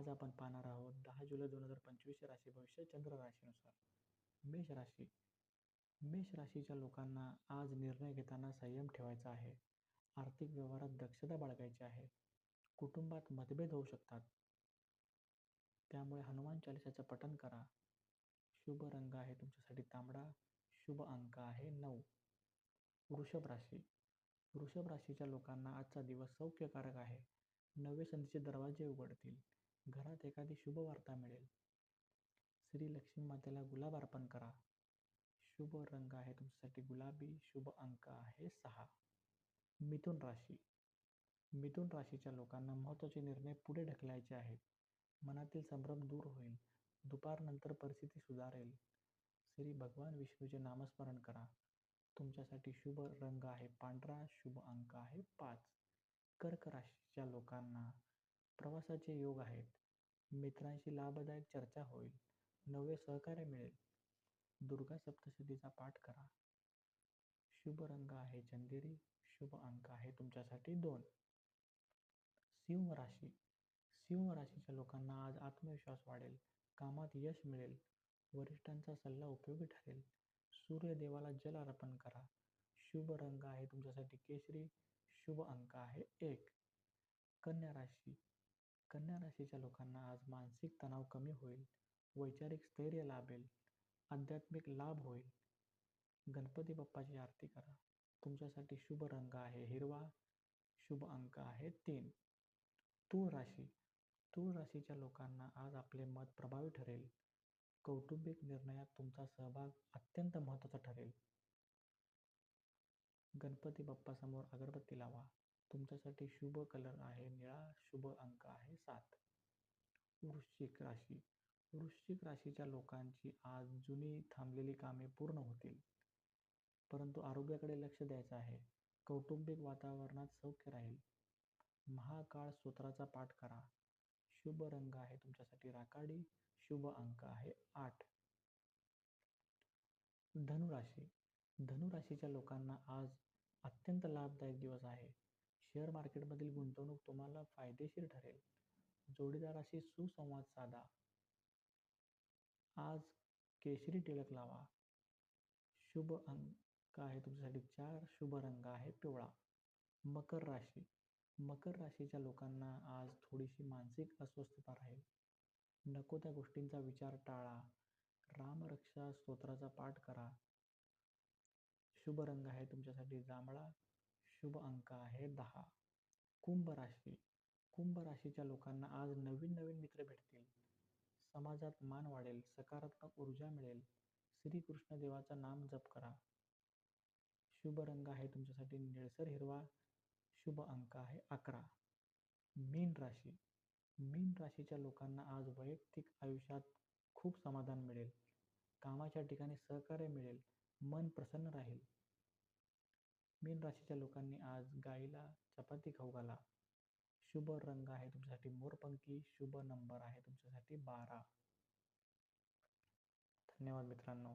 आज आपण पाहणार आहोत दहा जुलै दोन हजार पंचवीस राशी भविष्य चंद्र राशीनुसार. मेष राशी. मेष राशीच्या लोकांना आज निर्णय घेताना संयम ठेवायचा आहे. आर्थिक व्यवहारात दक्षता बाळगायची आहे. कुटुंबात मतभेद होऊ शकतात. त्यामुळे हनुमान चालिसाचं पठण करा. शुभ रंग आहे तुमच्यासाठी तांबडा. शुभ अंक आहे नऊ. वृषभ राशी. वृषभ राशीच्या लोकांना आजचा दिवस सौख्यकारक आहे. नवे संधीचे दरवाजे उघडतील. घरात एखादी शुभ वार्ता मिळेल. श्री लक्ष्मी मातेला गुलाब अर्पण करा. शुभ रंग आहे तुमच्यासाठी. गुलाबी शुभ अंक आहे सहा. मिथुन राशी. मिथुन राशीच्या लोकांना महत्त्वाचे निर्णय पुढे ढकलायचे आहेत. मनातील संभ्रम दूर होईल. दुपारनंतर परिस्थिती सुधारेल. श्री भगवान विष्णूचे नामस्मरण करा. तुमच्यासाठी शुभ रंग आहे पांढरा. शुभ अंक आहे पाच. कर्क राशीच्या लोकांना प्रवासाचे योग आहेत. मित्रांशी लाभदायक चर्चा होईल. नवे सहकार्य मिळेल. दुर्गा सप्तशतीचा पाठ करा. शुभ रंग आहे चंदेरी. शुभ अंक आहे तुमच्यासाठी दोन. सिंह राशी. सिंह राशीच्या लोकांना आज आत्मविश्वास वाढेल. कामात यश मिळेल. वरिष्ठांचा सल्ला उपयोगी ठरेल. सूर्यदेवाला जल अर्पण करा. शुभ रंग आहे तुमच्यासाठी केशरी शुभ अंक आहे एक. कन्या राशी. कन्या राशीच्या लोकांना आज मानसिक तणाव कमी होईल वैचारिक स्थैर्य लाभेल आध्यात्मिक लाभ होईल. गणपती बाप्पाची आरती करा. तुमच्यासाठी शुभ रंग आहे हिरवा शुभ अंक आहे तीन. तूळ राशी. तूळ राशीच्या लोकांना आज आपले मत प्रभावी ठरेल. कौटुंबिक निर्णयात तुमचा सहभाग अत्यंत महत्त्वाचा ठरेल. गणपती बाप्पासमोर अगरबत्ती लावा. तुमच्यासाठी शुभ कलर आहे निळा शुभ अंक आहे सात. वृश्चिक राशी. वृश्चिक राशीच्या लोकांची आज जुनी थांबलेली कामे पूर्ण होतील. परंतु आरोग्याकडे लक्ष द्यायचं आहे. कौटुंबिक वातावरणात सौख्य राहील. महाकाळ स्तोत्राचा पाठ करा. शुभ रंग आहे तुमच्यासाठी राखाडी. शुभ अंक आहे आठ. धनुराशी. धनुराशीच्या लोकांना आज अत्यंत लाभदायक दिवस आहे. शेअर मार्केटमधील गुंतवणूक तुम्हाला फायदेशीर ठरेल. जोडीदाराशी सुसंवाद साधा. आज केशरी टिळक लावा. शुभ अंक आहे तुमच्यासाठी. चार शुभ रंग आहे पिवळा. मकर राशी. मकर राशीच्या लोकांना आज थोडीशी मानसिक अस्वस्थता राहील. नको त्या गोष्टींचा विचार टाळा. रामरक्षा स्तोत्राचा पाठ करा. शुभ रंग आहे तुमच्यासाठी. जांभळा शुभ अंक आहे दहा. कुंभ राशी. कुंभ राशीच्या लोकांना आज नवीन नवीन मित्र भेटतील. समाजात मान वाढेल सकारात्मक ऊर्जा मिळेल. श्रीकृष्ण देवाचा नाम जप करा. शुभ रंग आहे तुमच्यासाठी निळसर हिरवा. शुभ अंक आहे अकरा. मीन राशी. मीन राशीच्या लोकांना आज वैयक्तिक आयुष्यात खूप समाधान मिळेल. कामाच्या ठिकाणी सहकार्य मिळेल. मन प्रसन्न राहील. मीन राशीच्या लोकांनी आज गाईला चपाती खाऊ घाला. शुभ रंग आहे तुमच्यासाठी. मोरपंखी शुभ नंबर आहे तुमच्यासाठी बारा. धन्यवाद मित्रांनो.